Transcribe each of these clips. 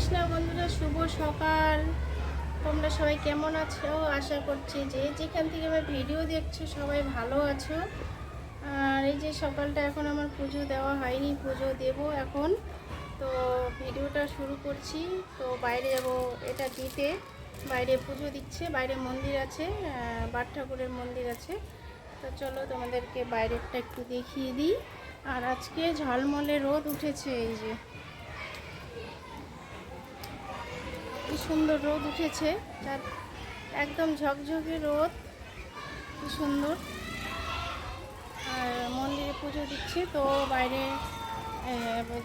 কৃষ্ণ বন্ধুরা, শুভ সকাল। তোমরা সবাই কেমন আছো? আশা করছি যে যেখান থেকে আমার ভিডিও দেখছ, সবাই ভালো আছো। আর এই যে সকালটা এখন আমার পুজো দেওয়া হয়নি, পুজো দেব এখন। তো ভিডিওটা শুরু করছি। তো বাইরে যাব, এটা দিতে। বাইরে পুজো দিচ্ছে, বাইরে মন্দির আছে বাট ঠাকুরের মন্দির আছে। তো চলো তোমাদেরকে বাইরেরটা একটু দেখিয়ে দিই। আর আজকে ঝলমলে রোদ উঠেছে, এই যে। কি সুন্দর রোদ উঠেছে, তার একদম ঝকঝকে রোদ, কি সুন্দর। আর মন্দিরে পুজো দিচ্ছে, তো বাইরে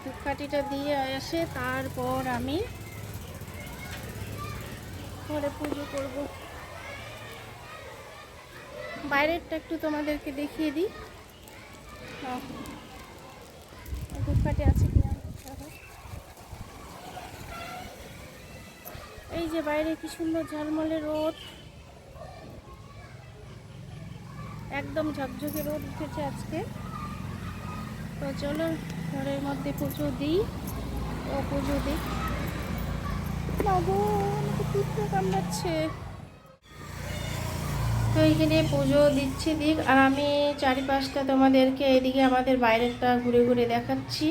ধূপকাঠিটা দিয়ে আসে তারপর আমি ঘরে পুজো করব। বাইরেরটা একটু তোমাদেরকে দেখিয়ে দিই। ধূপকাঠি আছে কিনা দেখো। এই যে বাইরে কি সুন্দর ঝলমলে রোদ। একদম ঝকঝকে রোদ উঠেছে আজকে। তো চলো, ঘরের মধ্যে পুজো দিই। ও পুজো দিই বাবু কামড়াচ্ছে। তো এইখানে পুজো দিচ্ছি দিক। আর আমি চারিপাশটা তোমাদেরকে এদিকে আমাদের বাইরেরটা ঘুরে ঘুরে দেখাচ্ছি।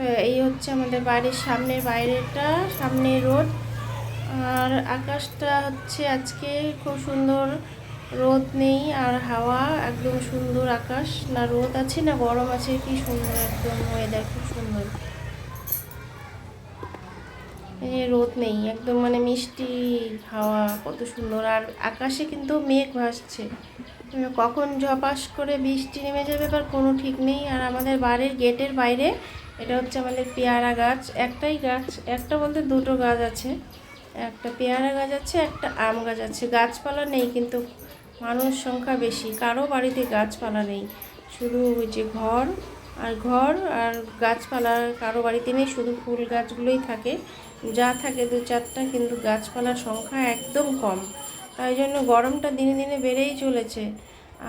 এই হচ্ছে আমাদের বাড়ির সামনের বাইরেটা, সামনে রোড। আর আকাশটা হচ্ছে আজকে খুব সুন্দর, রোদ নেই আর হাওয়া, একদম সুন্দর আকাশ। না, রোদ আছে না গরম আছে, কি সুন্দর একদম ওয়েদার খুব সুন্দর। রোদ নেই, একদম মানে মিষ্টি হাওয়া, কত সুন্দর। আর আকাশে কিন্তু মেঘ ভাসছে। কখন ঝপাস করে বৃষ্টি নেমে যাবে তার কোনো ঠিক নেই। আর আমাদের বাড়ির গেটের বাইরে এটা হচ্ছে আমাদের পেয়ারা গাছ, একটাই গাছ, একটা বলতে দুটো গাছ আছে। একটা পেয়ারা গাছ আছে, একটা আম গাছ আছে। গাছপালা নেই কিন্তু মানুষ সংখ্যা বেশি, কারও বাড়িতে গাছপালা নেই। শুধু ওই যে ঘর আর ঘর আর গাছপালা, কারও বাড়িতে নেই, শুধু ফুল গাছগুলোই থাকে। যা থাকে দু চারটা, কিন্তু গাছপালার সংখ্যা একদম কম। তাই জন্য গরমটা দিনে দিনে বেড়েই চলেছে।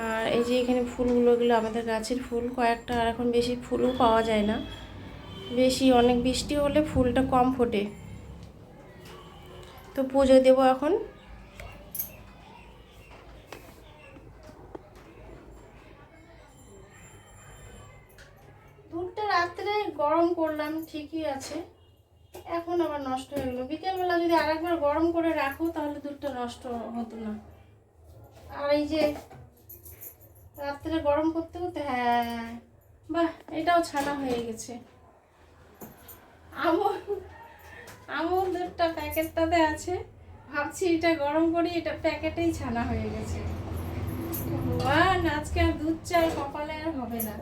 আর এই যে এখানে ফুলগুলো, এগুলো আমাদের গাছের ফুল, কয়েকটা আর এখন বেশি ফুলও পাওয়া যায় না। বেশি, অনেক বৃষ্টি হলে ফুলটা কম ফোটে। তো পুজো দেবো এখন। দুধটা রাত্রে গরম করলাম, ঠিকই আছে। এখন আবার নষ্ট হয়ে গেলো। বিকেলবেলা যদি আরেকবার গরম করে রাখো, তাহলে দুধটা নষ্ট হতো না। আর এই যে রাত্রে গরম করতে করতে হ্যাঁ বাহ, এটাও ছানা হয়ে গেছে। আমল আমল দুধটা প্যাকেটটাতে আছে। ভাবছি এটা গরম করি, এটা প্যাকেটেই ছানা হয়ে গেছে। ভগবান, আজকে আর দুধ চাই কপালে আর হবে না।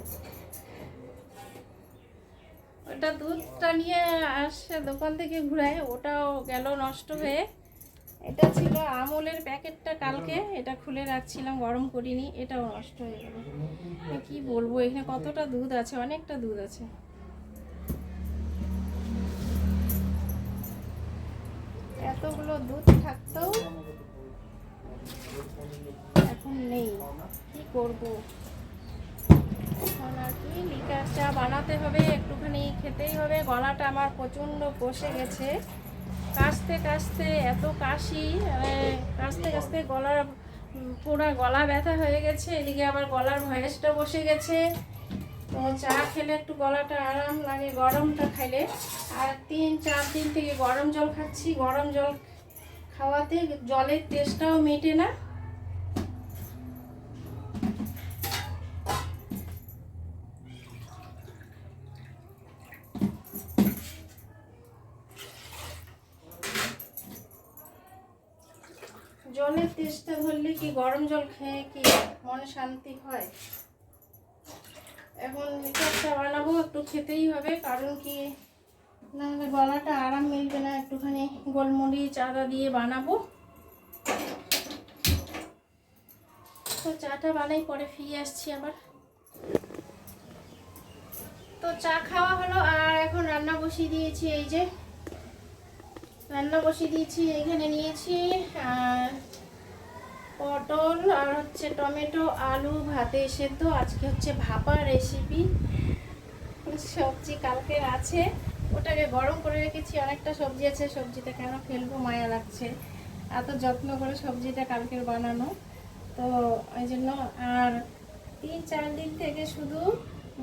ওটা দুধটা নিয়ে আসে দোকান থেকে ঘুরায়, ওটাও গেল নষ্ট হয়ে। এটা ছিল আমলের প্যাকেটটা কালকে, এটা খুলে রাখছিলাম, গরম করিনি, এটাও নষ্ট হয়ে গেল। কি বলব, এখানে কতটা দুধ আছে, অনেকটা দুধ আছে। এতগুলো দুধ থাকতেও এখন নেই। কি করব? এখন আর কি লিকার চা বানাতে হবে, একটুখানি খেতেই হবে। গলাটা আমার প্রচণ্ড বসে গেছে। কাশতে কাশতে এত কাশি মানে কাশতে কাশতে গলার পুরো গলা ব্যথা হয়ে গেছে। এদিকে আবার গলার ভয়েসটা বসে গেছে। তো চা খেলে একটু গলাটা আরাম লাগে, গরমটা খাইলে। আর তিন, চার দিন থেকে গরম জল খাচ্ছি, গরম জল খাওয়াতে জলের টেস্টটাও মেটে না। জলের তেষ্টা ধরলে কি গরম জল খেয়ে কি মনে শান্তি হয়? এখন লিকারটা বানাবো, একটু খেতেই হবে, কারণ কি নাহলে গলাটা আরাম মিলবে না, একটুখানি গোলমরিচ, আদা দিয়ে বানাবো। তো চাটা বানাই, পরে ফিরে আসছি আবার। তো চা খাওয়া হলো, আর এখন রান্না বসিয়ে দিয়েছি, এই যে। রান্না বসিয়ে দিয়েছি, এখানে নিয়েছি আর পটল আর হচ্ছে টমেটো, আলু, ভাতে সেদ্ধ। আজকে হচ্ছে ভাপা রেসিপি সবজি কালকের আছে। ওটাকে গরম করে রেখেছি। অনেকটা সবজি আছে। সবজিটা কেন ফেলব? মায়া লাগছে। এত যত্ন করে সবজিটা কালকের বানানো। তো ওই জন্য আর তিন, চার দিন থেকে শুধু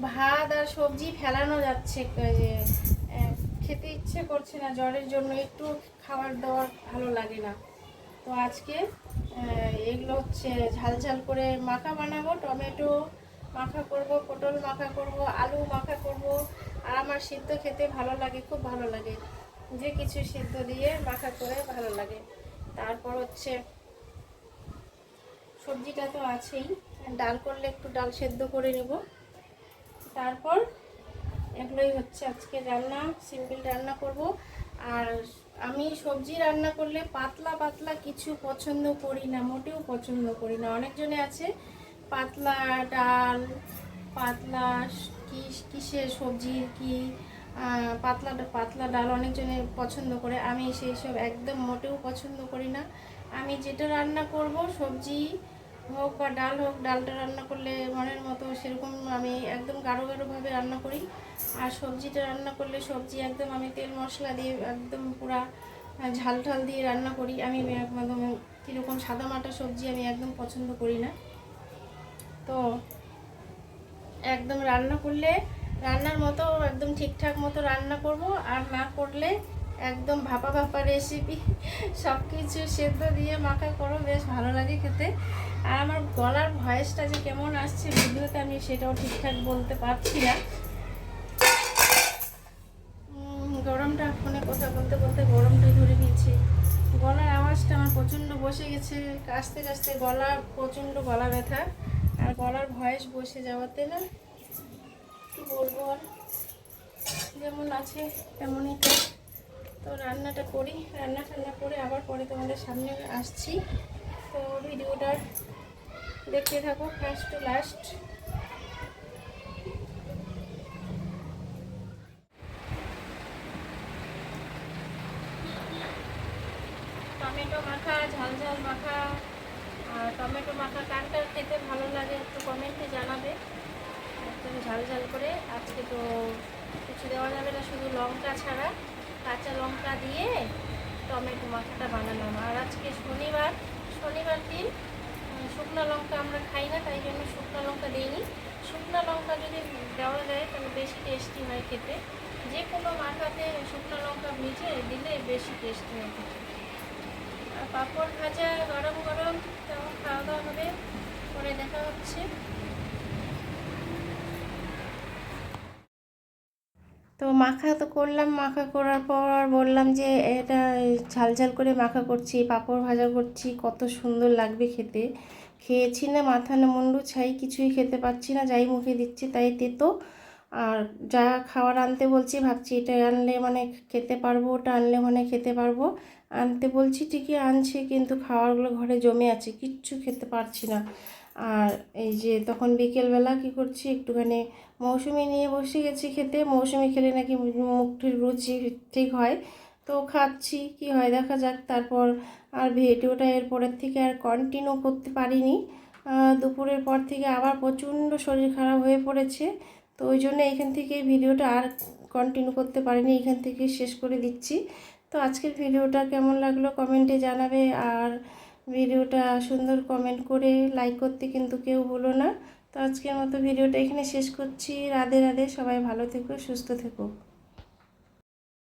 ভাত আর সবজি ফেলানো যাচ্ছে। যে খেতে ইচ্ছে করছে না। জ্বরের জন্য একটু খাবার দাবার ভালো লাগে না। তো আজকে এগুলো হচ্ছে ঝাল ঝাল করে মাখা বানাবো, টমেটো মাখা করব, পটল মাখা করব, আলু মাখা করব। আর আমার সিদ্ধ খেতে ভালো লাগে, খুব ভালো লাগে। যে কিছু সিদ্ধ দিয়ে মাখা করে ভালো লাগে। তারপর হচ্ছে, সবজিটা তো আছেই, ডাল করলে একটু ডাল সেদ্ধ করে নেব। তারপর এগুলোই হচ্ছে আজকে রান্না, সিম্পল রান্না করব। আর আমি সবজি রান্না করলে পাতলা পাতলা কিছু পছন্দ করি না, মোটেও পছন্দ করি না। অনেকজনে আছে, পাতলা ডাল, পাতলা স- কি, কিসের সবজি কি পাতলা পাতলা ডাল অনেকজনে পছন্দ করে। আমি সেই সব একদম মোটেও পছন্দ করি না। আমি যেটা রান্না করব সবজি হোক বা ডাল হোক, ডালটা রান্না করলে মনের মতো সেরকম আমি একদম গাঢ় গাঢ়ভাবে রান্না করি। আর সবজিটা রান্না করলে সবজি একদম আমি তেল মশলা দিয়ে একদম পুরা ঝাল ঝাল দিয়ে রান্না করি। আমি একদম কীরকম সাদা মাটা সবজি আমি একদম পছন্দ করি না। তো একদম রান্না করলে, রান্নার মতো একদম ঠিকঠাক মতো রান্না করব। আর না করলে একদম ভাপা ভাপা রেসিপি সব কিছু সেদ্ধ দিয়ে মাখা করো, বেশ ভালো লাগে খেতে। আর আমার গলার ভয়েসটা যে কেমন আসছে ভিডিওতে আমি সেটাও ঠিকঠাক বলতে পারছি না। গরমটা ফোনে কথা বলতে বলতে গরমটা ধরে নিয়েছি। গলার আওয়াজটা আমার প্রচণ্ড বসে গেছে, কাশতে কাশতে গলা প্রচণ্ড গলা ব্যথা। আর গলার ভয়েস বসে যাওয়াতে না, কি বলব আর, যেমন আছে তেমনই তো রান্নাটা করি, রান্না টান্না করে আবার পরে তোমাদের সামনে আসছি। তো ভিডিওটা দেখতে থাকো ফার্স্ট টু লাস্ট টমেটো মাখা, ঝাল ঝাল মাখা, আর টমেটো মাখা কার কার খেতে ভালো লাগে একটু কমেন্টে জানাবে। একদম ঝাল ঝাল করে, আজকে তো কিছু দেওয়া যাবে না, শুধু লঙ্কা ছাড়া। কাঁচা লঙ্কা দিয়ে টমেটো মাখাটা বানালাম। আর আজকে শনিবার শনিবার দিন শুকনো লঙ্কা আমরা খাই না, তাই জন্য শুকনো লঙ্কা দিইনি। শুকনো লঙ্কা যদি দেওয়া যায়, তাহলে বেশি টেস্টি হয় খেতে। যে কোনো মাখাতে শুকনো লঙ্কা মিশে দিলে বেশি টেস্টি হয় খেতে। আর পাঁপড় ভাজা গরম গরম তেমন খাওয়া দাওয়া হবে। করে দেখা হচ্ছে তো মাখা তো করলাম, মাখা করার পর বললাম যে এটা ঝাল ঝাল করে মাখা করছি, পাঁপড় ভাজা করছি, কত সুন্দর লাগবে খেতে। খেয়েছি না, মাথা না মুন্ডু, ছাই কিছুই খেতে পাচ্ছি না, যাই মুখে দিচ্ছি তাই তেতো। আর যা খাবার আনতে বলছি, ভাবছি এটা আনলে মানে খেতে পারব, ওটা আনলে মানে খেতে পারব। আনতে বলছি ঠিকই আনছে, কিন্তু খাবারগুলো ঘরে জমে আছে, কিচ্ছু খেতে পারছি না। আর এই যে তখন বিকেলবেলা কি করছি, একটুখানি মৌসুমি নিয়ে বসে গেছি খেতে। মৌসুমি খেলে নাকি মুখটির রুচি ঠিক হয়। তো খাচ্ছি, কি হয় দেখা যাক। তারপর আর ভিডিওটা এরপরের থেকে আর কন্টিনিউ করতে পারিনি। দুপুরের পর থেকে আবার প্রচণ্ড শরীর খারাপ হয়ে পড়েছে। তো ওই জন্য এখান থেকে ভিডিওটা আর কন্টিনিউ করতে পারিনি। এখান থেকে শেষ করে দিচ্ছি। তো আজকের ভিডিওটা কেমন লাগল কমেন্টে জানাবে। আর ভিডিওটা সুন্দর কমেন্ট করে লাইক করতে কিন্তু কেউ ভুলো না। তো আজকের মতো ভিডিওটা এখানে শেষ করছি। রাধে রাধে সবাই ভালো থেকো সুস্থ থেকো।